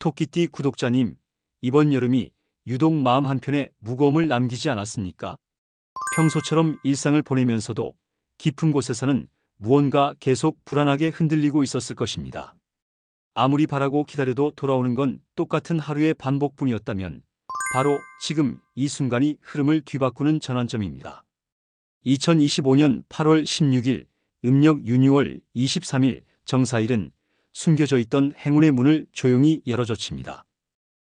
토끼띠 구독자님, 이번 여름이 유독 마음 한편에 무거움을 남기지 않았습니까? 평소처럼 일상을 보내면서도 깊은 곳에서는 무언가 계속 불안하게 흔들리고 있었을 것입니다. 아무리 바라고 기다려도 돌아오는 건 똑같은 하루의 반복뿐이었다면 바로 지금 이 순간이 흐름을 뒤바꾸는 전환점입니다. 2025년 8월 16일 음력 유니월 23일 정사일은 숨겨져 있던 행운의 문을 조용히 열어젖힙니다.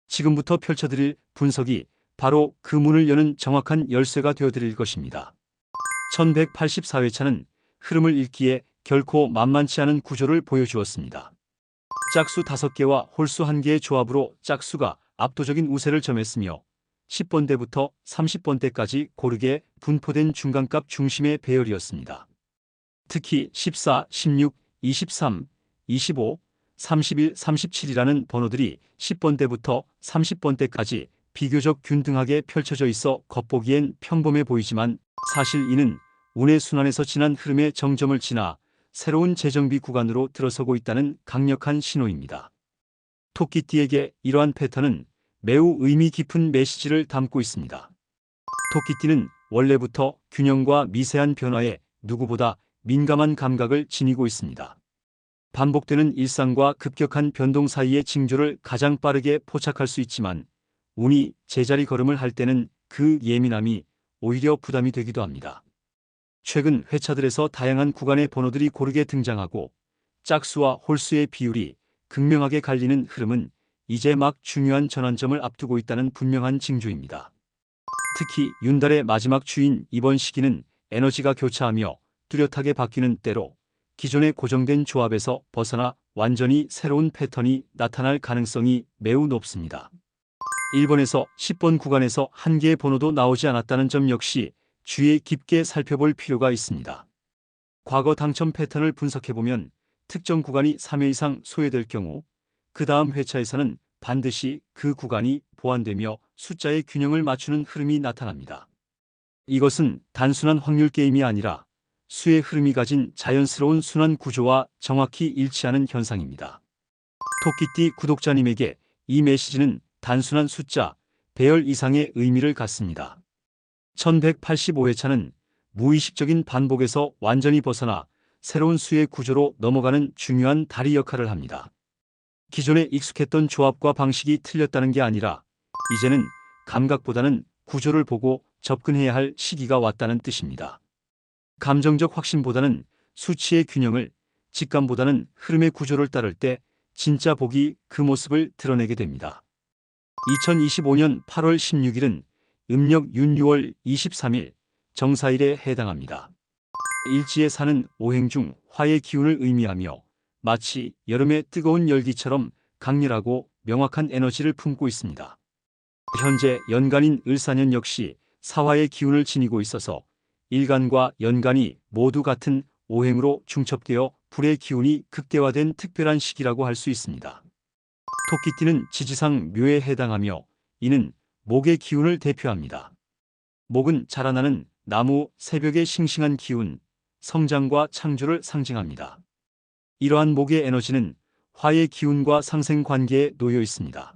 지금부터 펼쳐드릴 분석이 바로 그 문을 여는 정확한 열쇠가 되어드릴 것입니다. 1184회차는 흐름을 읽기에 결코 만만치 않은 구조를 보여주었습니다. 짝수 5개와 홀수 1개의 조합으로 짝수가 압도적인 우세를 점했으며 10번대부터 30번대까지 고르게 분포된 중간값 중심의 배열이었습니다. 특히 14, 16, 23, 25, 31, 37이라는 번호들이 10번대부터 30번대까지 비교적 균등하게 펼쳐져 있어 겉보기엔 평범해 보이지만 사실 이는 운의 순환에서 지난 흐름의 정점을 지나 새로운 재정비 구간으로 들어서고 있다는 강력한 신호입니다. 토끼띠에게 이러한 패턴은 매우 의미 깊은 메시지를 담고 있습니다. 토끼띠는 원래부터 균형과 미세한 변화에 누구보다 민감한 감각을 지니고 있습니다. 반복되는 일상과 급격한 변동 사이의 징조를 가장 빠르게 포착할 수 있지만 운이 제자리 걸음을 할 때는 그 예민함이 오히려 부담이 되기도 합니다. 최근 회차들에서 다양한 구간의 번호들이 고르게 등장하고 짝수와 홀수의 비율이 극명하게 갈리는 흐름은 이제 막 중요한 전환점을 앞두고 있다는 분명한 징조입니다. 특히 윤달의 마지막 주인 이번 시기는 에너지가 교차하며 뚜렷하게 바뀌는 때로 기존의 고정된 조합에서 벗어나 완전히 새로운 패턴이 나타날 가능성이 매우 높습니다. 1번에서 10번 구간에서 한 개의 번호도 나오지 않았다는 점 역시 주의 깊게 살펴볼 필요가 있습니다. 과거 당첨 패턴을 분석해보면 특정 구간이 3회 이상 소외될 경우 그 다음 회차에서는 반드시 그 구간이 보완되며 숫자의 균형을 맞추는 흐름이 나타납니다. 이것은 단순한 확률 게임이 아니라 수의 흐름이 가진 자연스러운 순환 구조와 정확히 일치하는 현상입니다. 토끼띠 구독자님에게 이 메시지는 단순한 숫자, 배열 이상의 의미를 갖습니다. 1185회차는 무의식적인 반복에서 완전히 벗어나 새로운 수의 구조로 넘어가는 중요한 다리 역할을 합니다. 기존에 익숙했던 조합과 방식이 틀렸다는 게 아니라 이제는 감각보다는 구조를 보고 접근해야 할 시기가 왔다는 뜻입니다. 감정적 확신보다는 수치의 균형을, 직감보다는 흐름의 구조를 따를 때 진짜 복이 그 모습을 드러내게 됩니다. 2025년 8월 16일은 음력 윤 6월 23일 정사일에 해당합니다. 일지에 사는 오행 중 화의 기운을 의미하며 마치 여름의 뜨거운 열기처럼 강렬하고 명확한 에너지를 품고 있습니다. 현재 연간인 을사년 역시 사화의 기운을 지니고 있어서 일간과 연간이 모두 같은 오행으로 중첩되어 불의 기운이 극대화된 특별한 시기라고 할 수 있습니다. 토끼띠는 지지상 묘에 해당하며 이는 목의 기운을 대표합니다. 목은 자라나는 나무 새벽의 싱싱한 기운, 성장과 창조를 상징합니다. 이러한 목의 에너지는 화의 기운과 상생 관계에 놓여 있습니다.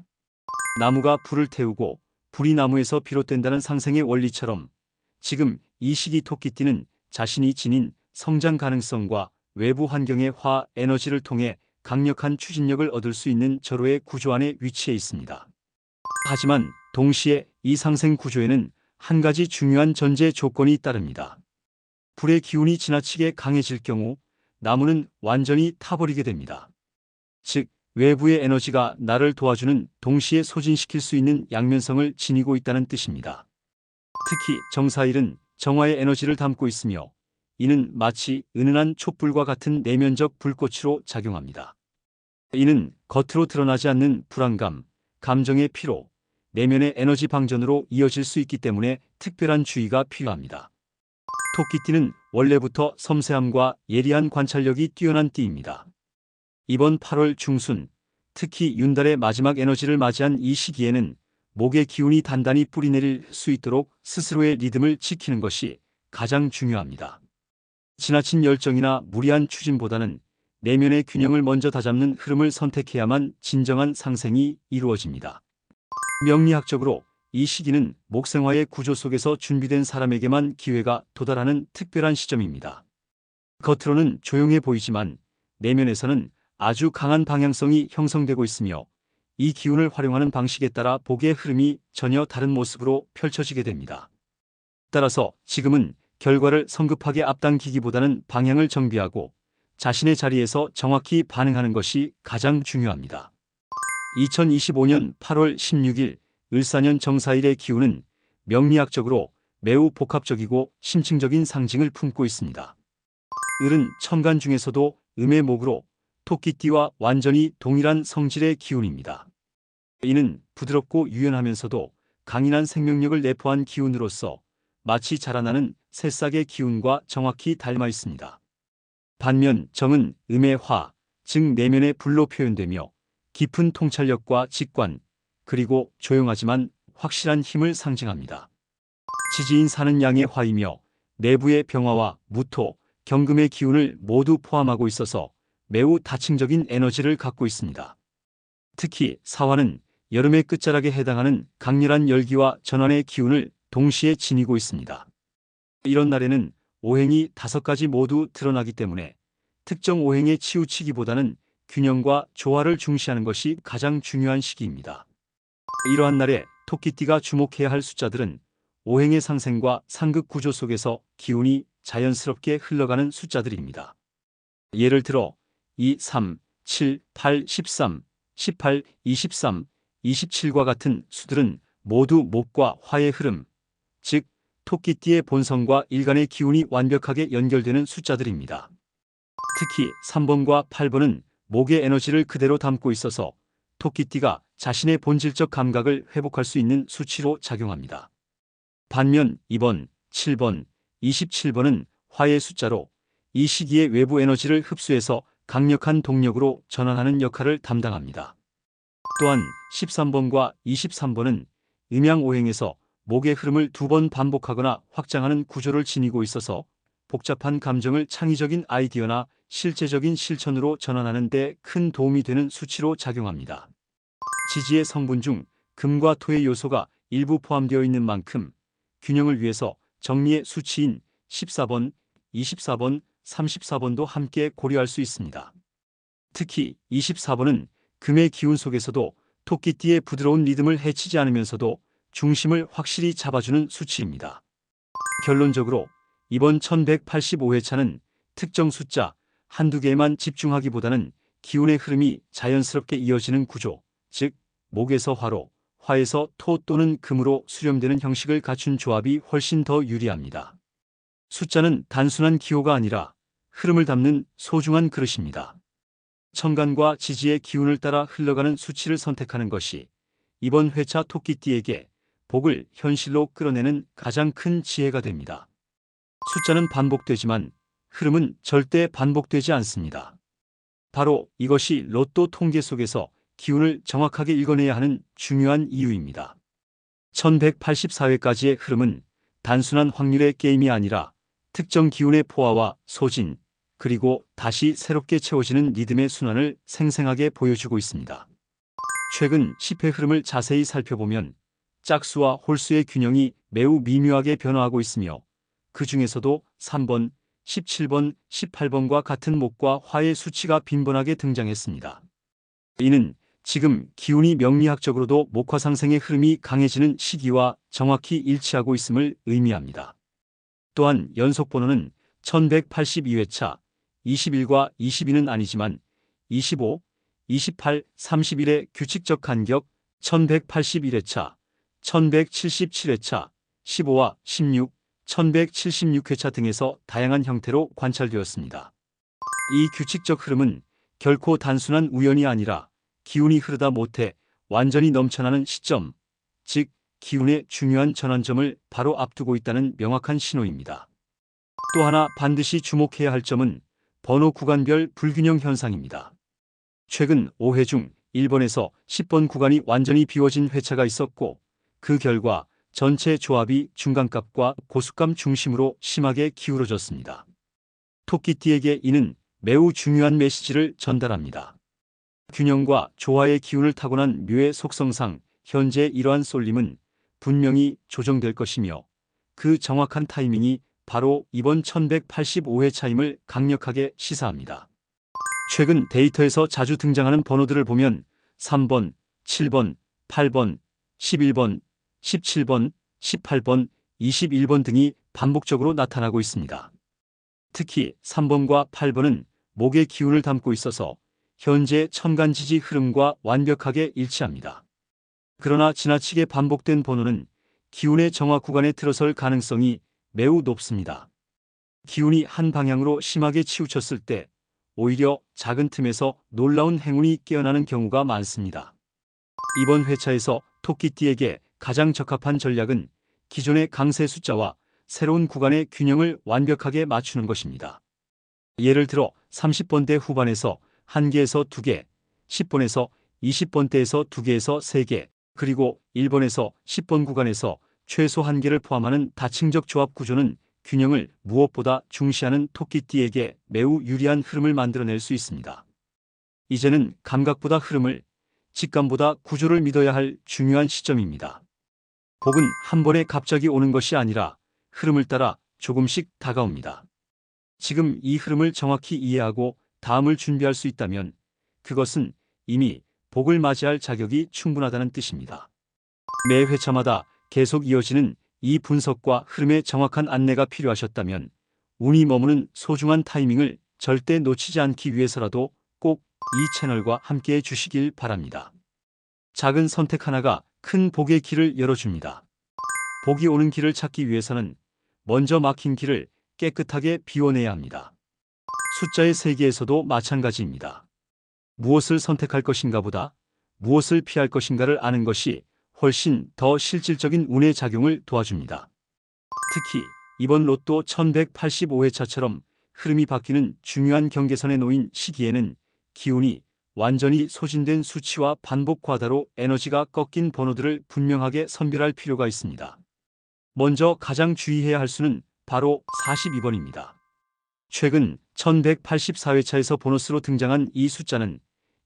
나무가 불을 태우고 불이 나무에서 비롯된다는 상생의 원리처럼 지금 이 시기 토끼띠는 자신이 지닌 성장 가능성과 외부 환경의 화 에너지를 통해 강력한 추진력을 얻을 수 있는 절호의 구조 안에 위치해 있습니다. 하지만 동시에 이 상생 구조에는 한 가지 중요한 전제 조건이 따릅니다. 불의 기운이 지나치게 강해질 경우 나무는 완전히 타버리게 됩니다. 즉, 외부의 에너지가 나를 도와주는 동시에 소진시킬 수 있는 양면성을 지니고 있다는 뜻입니다. 특히 정사일은 정화의 에너지를 담고 있으며 이는 마치 은은한 촛불과 같은 내면적 불꽃으로 작용합니다. 이는 겉으로 드러나지 않는 불안감, 감정의 피로, 내면의 에너지 방전으로 이어질 수 있기 때문에 특별한 주의가 필요합니다. 토끼띠는 원래부터 섬세함과 예리한 관찰력이 뛰어난 띠입니다. 이번 8월 중순, 특히 윤달의 마지막 에너지를 맞이한 이 시기에는 목의 기운이 단단히 뿌리내릴 수 있도록 스스로의 리듬을 지키는 것이 가장 중요합니다. 지나친 열정이나 무리한 추진보다는 내면의 균형을 먼저 다잡는 흐름을 선택해야만 진정한 상생이 이루어집니다. 명리학적으로 이 시기는 목생화의 구조 속에서 준비된 사람에게만 기회가 도달하는 특별한 시점입니다. 겉으로는 조용해 보이지만 내면에서는 아주 강한 방향성이 형성되고 있으며 이 기운을 활용하는 방식에 따라 복의 흐름이 전혀 다른 모습으로 펼쳐지게 됩니다. 따라서 지금은 결과를 성급하게 앞당기기보다는 방향을 정비하고 자신의 자리에서 정확히 반응하는 것이 가장 중요합니다. 2025년 8월 16일 을사년 정사일의 기운은 명리학적으로 매우 복합적이고 심층적인 상징을 품고 있습니다. 을은 천간 중에서도 음의 목으로 토끼띠와 완전히 동일한 성질의 기운입니다. 이는 부드럽고 유연하면서도 강인한 생명력을 내포한 기운으로서 마치 자라나는 새싹의 기운과 정확히 닮아 있습니다. 반면 정은 음의 화, 즉 내면의 불로 표현되며 깊은 통찰력과 직관, 그리고 조용하지만 확실한 힘을 상징합니다. 지지인 사는 양의 화이며 내부의 병화와 무토, 경금의 기운을 모두 포함하고 있어서 매우 다층적인 에너지를 갖고 있습니다. 특히 사화는 여름의 끝자락에 해당하는 강렬한 열기와 전환의 기운을 동시에 지니고 있습니다. 이런 날에는 오행이 다섯 가지 모두 드러나기 때문에 특정 오행에 치우치기보다는 균형과 조화를 중시하는 것이 가장 중요한 시기입니다. 이러한 날에 토끼띠가 주목해야 할 숫자들은 오행의 상생과 상극 구조 속에서 기운이 자연스럽게 흘러가는 숫자들입니다. 예를 들어 2, 3, 7, 8, 13, 18, 23, 27과 같은 수들은 모두 목과 화의 흐름, 즉 토끼띠의 본성과 일간의 기운이 완벽하게 연결되는 숫자들입니다. 특히 3번과 8번은 목의 에너지를 그대로 담고 있어서 토끼띠가 자신의 본질적 감각을 회복할 수 있는 수치로 작용합니다. 반면 2번, 7번, 27번은 화의 숫자로 이 시기에 외부 에너지를 흡수해서 강력한 동력으로 전환하는 역할을 담당합니다. 또한 13번과 23번은 음양오행에서 목의 흐름을 두 번 반복하거나 확장하는 구조를 지니고 있어서 복잡한 감정을 창의적인 아이디어나 실제적인 실천으로 전환하는 데 큰 도움이 되는 수치로 작용합니다. 지지의 성분 중 금과 토의 요소가 일부 포함되어 있는 만큼 균형을 위해서 정리의 수치인 14번, 24번, 34번도 함께 고려할 수 있습니다. 특히 24번은 금의 기운 속에서도 토끼띠의 부드러운 리듬을 해치지 않으면서도 중심을 확실히 잡아주는 수치입니다. 결론적으로 이번 1185회차는 특정 숫자 한두 개에만 집중하기보다는 기운의 흐름이 자연스럽게 이어지는 구조, 즉 목에서 화로, 화에서 토 또는 금으로 수렴되는 형식을 갖춘 조합이 훨씬 더 유리합니다. 숫자는 단순한 기호가 아니라 흐름을 담는 소중한 그릇입니다. 천간과 지지의 기운을 따라 흘러가는 수치를 선택하는 것이 이번 회차 토끼띠에게 복을 현실로 끌어내는 가장 큰 지혜가 됩니다. 숫자는 반복되지만 흐름은 절대 반복되지 않습니다. 바로 이것이 로또 통계 속에서 기운을 정확하게 읽어내야 하는 중요한 이유입니다. 1184회까지의 흐름은 단순한 확률의 게임이 아니라 특정 기운의 포화와 소진, 그리고 다시 새롭게 채워지는 리듬의 순환을 생생하게 보여주고 있습니다. 최근 10회 흐름을 자세히 살펴보면 짝수와 홀수의 균형이 매우 미묘하게 변화하고 있으며 그 중에서도 3번, 17번, 18번과 같은 목과 화의 수치가 빈번하게 등장했습니다. 이는 지금 기운이 명리학적으로도 목화 상생의 흐름이 강해지는 시기와 정확히 일치하고 있음을 의미합니다. 또한 연속 번호는 1182회차, 21과 22는 아니지만 25, 28, 31의 규칙적 간격 1181회차, 1177회차, 15와 16, 1176회차 등에서 다양한 형태로 관찰되었습니다. 이 규칙적 흐름은 결코 단순한 우연이 아니라 기운이 흐르다 못해 완전히 넘쳐나는 시점, 즉 기운의 중요한 전환점을 바로 앞두고 있다는 명확한 신호입니다. 또 하나 반드시 주목해야 할 점은 번호 구간별 불균형 현상입니다. 최근 5회 중 1번에서 10번 구간이 완전히 비워진 회차가 있었고 그 결과 전체 조합이 중간값과 고수감 중심으로 심하게 기울어졌습니다. 토끼띠에게 이는 매우 중요한 메시지를 전달합니다. 균형과 조화의 기운을 타고난 묘의 속성상 현재 이러한 쏠림은 분명히 조정될 것이며 그 정확한 타이밍이 바로 이번 1185회 차임을 강력하게 시사합니다. 최근 데이터에서 자주 등장하는 번호들을 보면 3번, 7번, 8번, 11번, 17번, 18번, 21번 등이 반복적으로 나타나고 있습니다. 특히 3번과 8번은 목의 기운을 담고 있어서 현재 천간지지 흐름과 완벽하게 일치합니다. 그러나 지나치게 반복된 번호는 기운의 정화 구간에 들어설 가능성이 매우 높습니다. 기운이 한 방향으로 심하게 치우쳤을 때 오히려 작은 틈에서 놀라운 행운이 깨어나는 경우가 많습니다. 이번 회차에서 토끼띠에게 가장 적합한 전략은 기존의 강세 숫자와 새로운 구간의 균형을 완벽하게 맞추는 것입니다. 예를 들어 30번대 후반에서 1개에서 2개, 10번에서 20번대에서 2개에서 3개, 그리고 1번에서 10번 구간에서 최소 1개를 포함하는 다층적 조합 구조는 균형을 무엇보다 중시하는 토끼띠에게 매우 유리한 흐름을 만들어낼 수 있습니다. 이제는 감각보다 흐름을, 직감보다 구조를 믿어야 할 중요한 시점입니다. 복은 한 번에 갑자기 오는 것이 아니라 흐름을 따라 조금씩 다가옵니다. 지금 이 흐름을 정확히 이해하고 다음을 준비할 수 있다면 그것은 이미 복을 맞이할 자격이 충분하다는 뜻입니다. 매 회차마다 계속 이어지는 이 분석과 흐름의 정확한 안내가 필요하셨다면 운이 머무는 소중한 타이밍을 절대 놓치지 않기 위해서라도 꼭 이 채널과 함께 해 주시길 바랍니다. 작은 선택 하나가 큰 복의 길을 열어줍니다. 복이 오는 길을 찾기 위해서는 먼저 막힌 길을 깨끗하게 비워내야 합니다. 숫자의 세계에서도 마찬가지입니다. 무엇을 선택할 것인가 보다 무엇을 피할 것인가를 아는 것이 훨씬 더 실질적인 운의 작용을 도와줍니다. 특히 이번 로또 1185회차처럼 흐름이 바뀌는 중요한 경계선에 놓인 시기에는 기운이 완전히 소진된 수치와 반복 과다로 에너지가 꺾인 번호들을 분명하게 선별할 필요가 있습니다. 먼저 가장 주의해야 할 수는 바로 42번입니다. 최근 1184회차에서 보너스로 등장한 이 숫자는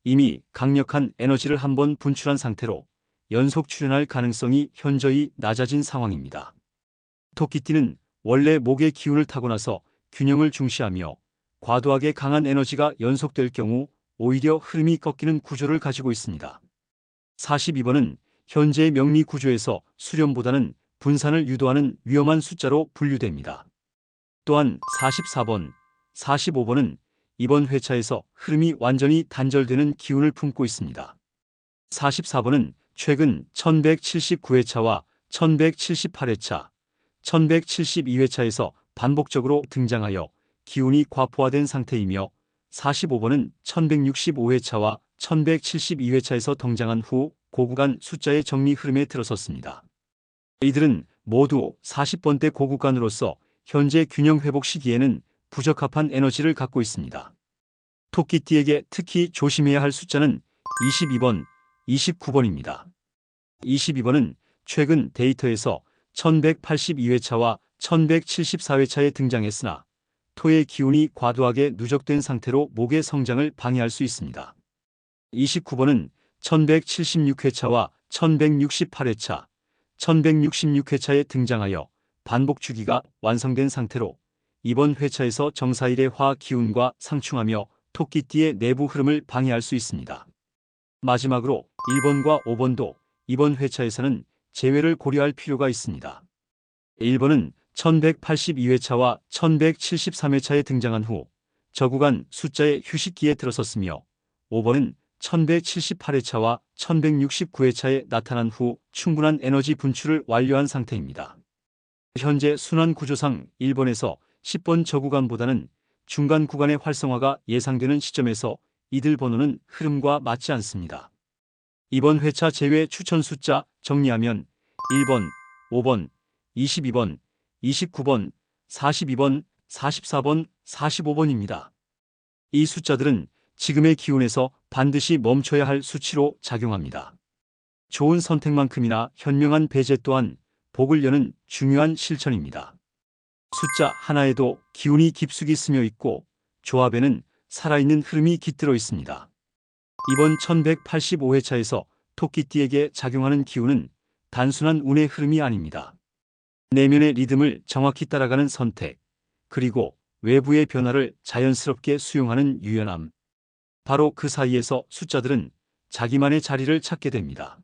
이미 강력한 에너지를 한번 분출한 상태로 연속 출현할 가능성이 현저히 낮아진 상황입니다. 토끼띠는 원래 목의 기운을 타고 나서 균형을 중시하며 과도하게 강한 에너지가 연속될 경우 오히려 흐름이 꺾이는 구조를 가지고 있습니다. 42번은 현재의 명리 구조에서 수렴보다는 분산을 유도하는 위험한 숫자로 분류됩니다. 또한 44번, 45번은 이번 회차에서 흐름이 완전히 단절되는 기운을 품고 있습니다. 44번은 최근 1179회차와 1178회차, 1172회차에서 반복적으로 등장하여 기운이 과포화된 상태이며 45번은 1165회차와 1172회차에서 등장한 후 고구간 숫자의 정리 흐름에 들어섰습니다. 이들은 모두 40번대 고구간으로서 현재 균형 회복 시기에는 부적합한 에너지를 갖고 있습니다. 토끼띠에게 특히 조심해야 할 숫자는 22번, 29번입니다. 22번은 최근 데이터에서 1182회차와 1174회차에 등장했으나 토의 기운이 과도하게 누적된 상태로 목의 성장을 방해할 수 있습니다. 29번은 1176회차와 1168회차, 1166회차에 등장하여 반복 주기가 완성된 상태로 이번 회차에서 정사일의 화 기운과 상충하며 토끼띠의 내부 흐름을 방해할 수 있습니다. 마지막으로 1번과 5번도 이번 회차에서는 제외를 고려할 필요가 있습니다. 1번은 1182회차와 1173회차에 등장한 후 저 구간 숫자의 휴식기에 들어섰으며 5번은 1178회차와 1169회차에 나타난 후 충분한 에너지 분출을 완료한 상태입니다. 현재 순환 구조상 1번에서 10번 저 구간보다는 중간 구간의 활성화가 예상되는 시점에서 이들 번호는 흐름과 맞지 않습니다. 이번 회차 제외 추천 숫자 정리하면 1번, 5번, 22번, 29번, 42번, 44번, 45번입니다. 이 숫자들은 지금의 기운에서 반드시 멈춰야 할 수치로 작용합니다. 좋은 선택만큼이나 현명한 배제 또한 복을 여는 중요한 실천입니다. 숫자 하나에도 기운이 깊숙이 스며 있고 조합에는 살아있는 흐름이 깃들어 있습니다. 이번 1185회차에서 토끼띠에게 작용하는 기운은 단순한 운의 흐름이 아닙니다. 내면의 리듬을 정확히 따라가는 선택, 그리고 외부의 변화를 자연스럽게 수용하는 유연함. 바로 그 사이에서 숫자들은 자기만의 자리를 찾게 됩니다.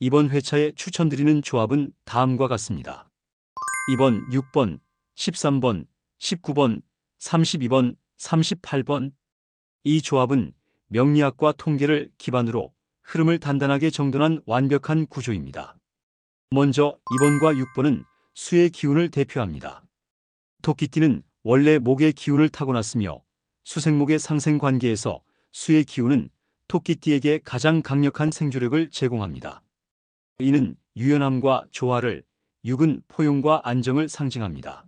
이번 회차에 추천드리는 조합은 다음과 같습니다. 2번, 6번, 13번, 19번, 32번, 38번. 이 조합은 명리학과 통계를 기반으로 흐름을 단단하게 정돈한 완벽한 구조입니다. 먼저 2번과 6번은 수의 기운을 대표합니다. 토끼띠는 원래 목의 기운을 타고났으며 수생목의 상생 관계에서 수의 기운은 토끼띠에게 가장 강력한 생존력을 제공합니다. 이는 유연함과 조화를, 육은 포용과 안정을 상징합니다.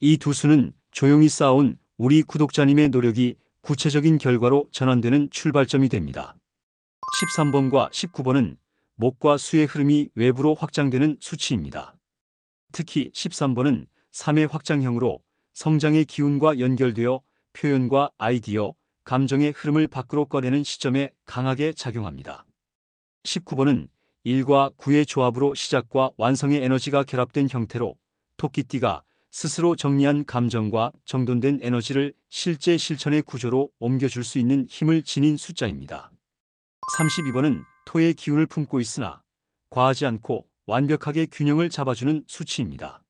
이 두 수는 조용히 쌓아온 우리 구독자님의 노력이 구체적인 결과로 전환되는 출발점이 됩니다. 13번과 19번은 목과 수의 흐름이 외부로 확장되는 수치입니다. 특히 13번은 3의 확장형으로 성장의 기운과 연결되어 표현과 아이디어, 감정의 흐름을 밖으로 꺼내는 시점에 강하게 작용합니다. 19번은 1과 9의 조합으로 시작과 완성의 에너지가 결합된 형태로 토끼띠가 스스로 정리한 감정과 정돈된 에너지를 실제 실천의 구조로 옮겨줄 수 있는 힘을 지닌 숫자입니다. 32번은 토의 기운을 품고 있으나 과하지 않고 완벽하게 균형을 잡아주는 수치입니다.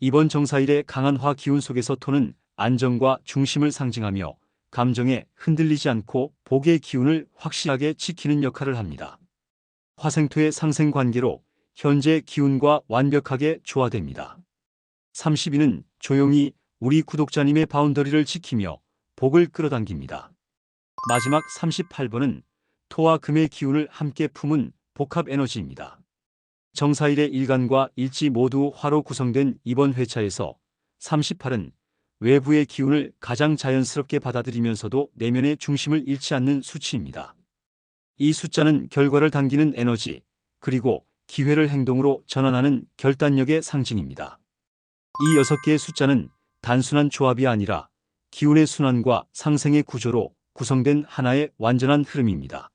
이번 정사일의 강한 화 기운 속에서 토는 안정과 중심을 상징하며 감정에 흔들리지 않고 복의 기운을 확실하게 지키는 역할을 합니다. 화생토의 상생 관계로 현재 기운과 완벽하게 조화됩니다. 32는 조용히 우리 구독자님의 바운더리를 지키며 복을 끌어당깁니다. 마지막 38번은 토와 금의 기운을 함께 품은 복합 에너지입니다. 정사일의 일간과 일지 모두 화로 구성된 이번 회차에서 38은 외부의 기운을 가장 자연스럽게 받아들이면서도 내면의 중심을 잃지 않는 수치입니다. 이 숫자는 결과를 당기는 에너지, 그리고 기회를 행동으로 전환하는 결단력의 상징입니다. 이 여섯 개의 숫자는 단순한 조합이 아니라 기운의 순환과 상생의 구조로 구성된 하나의 완전한 흐름입니다.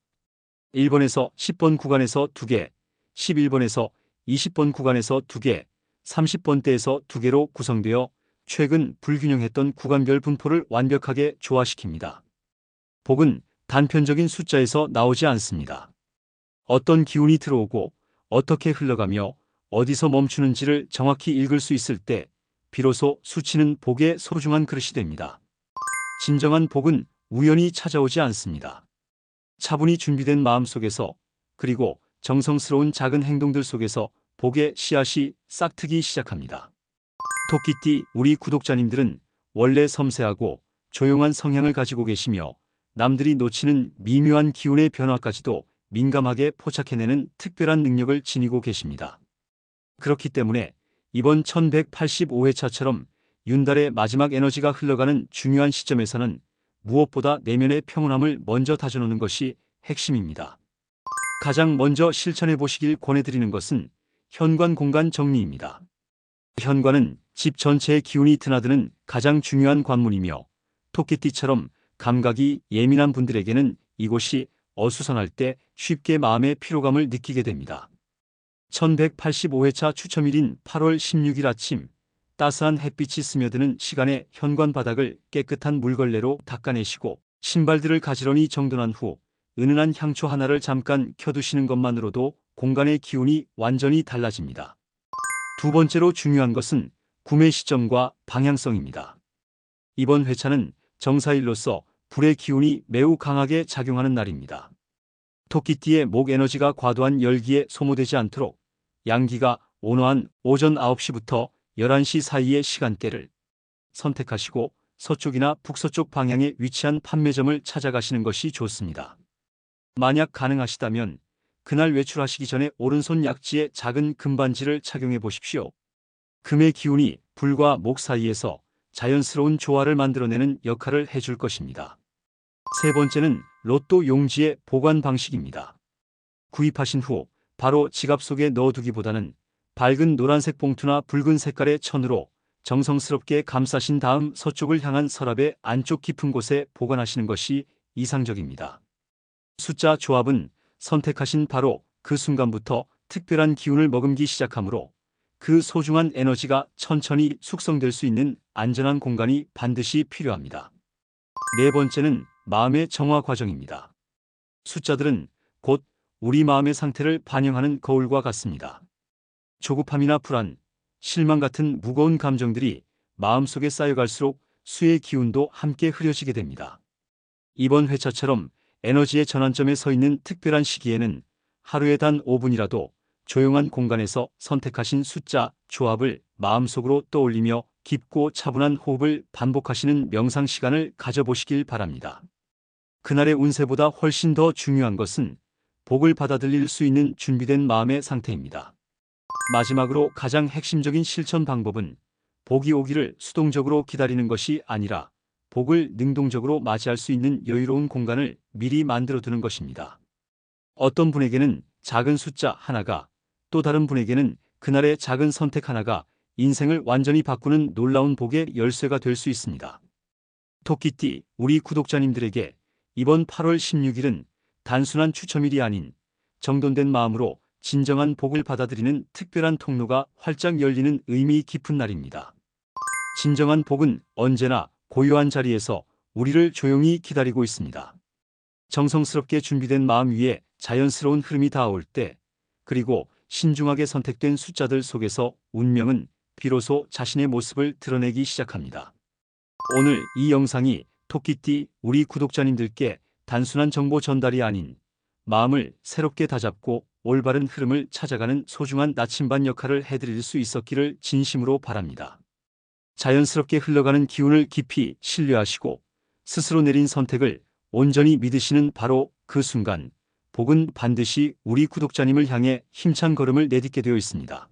1번에서 10번 구간에서 2개, 11번에서 20번 구간에서 2개, 30번대에서 2개로 구성되어 최근 불균형했던 구간별 분포를 완벽하게 조화시킵니다. 복은 단편적인 숫자에서 나오지 않습니다. 어떤 기운이 들어오고 어떻게 흘러가며 어디서 멈추는지를 정확히 읽을 수 있을 때 비로소 수치는 복의 소중한 그릇이 됩니다. 진정한 복은 우연히 찾아오지 않습니다. 차분히 준비된 마음 속에서 그리고 정성스러운 작은 행동들 속에서 복의 씨앗이 싹트기 시작합니다. 토끼띠 우리 구독자님들은 원래 섬세하고 조용한 성향을 가지고 계시며 남들이 놓치는 미묘한 기운의 변화까지도 민감하게 포착해내는 특별한 능력을 지니고 계십니다. 그렇기 때문에 이번 1185회차처럼 윤달의 마지막 에너지가 흘러가는 중요한 시점에서는 무엇보다 내면의 평온함을 먼저 다져놓는 것이 핵심입니다. 가장 먼저 실천해 보시길 권해드리는 것은 현관 공간 정리입니다. 현관은 집 전체의 기운이 드나드는 가장 중요한 관문이며 토끼띠처럼 감각이 예민한 분들에게는 이곳이 어수선할 때 쉽게 마음의 피로감을 느끼게 됩니다. 1185회차 추첨일인 8월 16일 아침 따스한 햇빛이 스며드는 시간에 현관 바닥을 깨끗한 물걸레로 닦아내시고 신발들을 가지런히 정돈한 후 은은한 향초 하나를 잠깐 켜두시는 것만으로도 공간의 기운이 완전히 달라집니다. 두 번째로 중요한 것은 구매 시점과 방향성입니다. 이번 회차는 정사일로서 불의 기운이 매우 강하게 작용하는 날입니다. 토끼띠의 목 에너지가 과도한 열기에 소모되지 않도록 양기가 온화한 오전 9시부터 11시 사이의 시간대를 선택하시고 서쪽이나 북서쪽 방향에 위치한 판매점을 찾아가시는 것이 좋습니다. 만약 가능하시다면 그날 외출하시기 전에 오른손 약지에 작은 금반지를 착용해 보십시오. 금의 기운이 불과 목 사이에서 자연스러운 조화를 만들어내는 역할을 해줄 것입니다. 세 번째는 로또 용지의 보관 방식입니다. 구입하신 후 바로 지갑 속에 넣어두기보다는 밝은 노란색 봉투나 붉은 색깔의 천으로 정성스럽게 감싸신 다음 서쪽을 향한 서랍의 안쪽 깊은 곳에 보관하시는 것이 이상적입니다. 숫자 조합은 선택하신 바로 그 순간부터 특별한 기운을 머금기 시작하므로 그 소중한 에너지가 천천히 숙성될 수 있는 안전한 공간이 반드시 필요합니다. 네 번째는 마음의 정화 과정입니다. 숫자들은 곧 우리 마음의 상태를 반영하는 거울과 같습니다. 조급함이나 불안, 실망 같은 무거운 감정들이 마음속에 쌓여갈수록 수의 기운도 함께 흐려지게 됩니다. 이번 회차처럼 에너지의 전환점에 서 있는 특별한 시기에는 하루에 단 5분이라도 조용한 공간에서 선택하신 숫자 조합을 마음속으로 떠올리며 깊고 차분한 호흡을 반복하시는 명상 시간을 가져보시길 바랍니다. 그날의 운세보다 훨씬 더 중요한 것은 복을 받아들일 수 있는 준비된 마음의 상태입니다. 마지막으로 가장 핵심적인 실천 방법은 복이 오기를 수동적으로 기다리는 것이 아니라 복을 능동적으로 맞이할 수 있는 여유로운 공간을 미리 만들어 두는 것입니다. 어떤 분에게는 작은 숫자 하나가 또 다른 분에게는 그날의 작은 선택 하나가 인생을 완전히 바꾸는 놀라운 복의 열쇠가 될 수 있습니다. 토끼띠 우리 구독자님들에게 이번 8월 16일은 단순한 추첨일이 아닌 정돈된 마음으로 진정한 복을 받아들이는 특별한 통로가 활짝 열리는 의미 깊은 날입니다. 진정한 복은 언제나 고요한 자리에서 우리를 조용히 기다리고 있습니다. 정성스럽게 준비된 마음 위에 자연스러운 흐름이 닿아올 때, 그리고 신중하게 선택된 숫자들 속에서 운명은 비로소 자신의 모습을 드러내기 시작합니다. 오늘 이 영상이 토끼띠 우리 구독자님들께 단순한 정보 전달이 아닌 마음을 새롭게 다잡고 올바른 흐름을 찾아가는 소중한 나침반 역할을 해드릴 수 있었기를 진심으로 바랍니다. 자연스럽게 흘러가는 기운을 깊이 신뢰하시고 스스로 내린 선택을 온전히 믿으시는 바로 그 순간 복은 반드시 우리 구독자님을 향해 힘찬 걸음을 내딛게 되어 있습니다.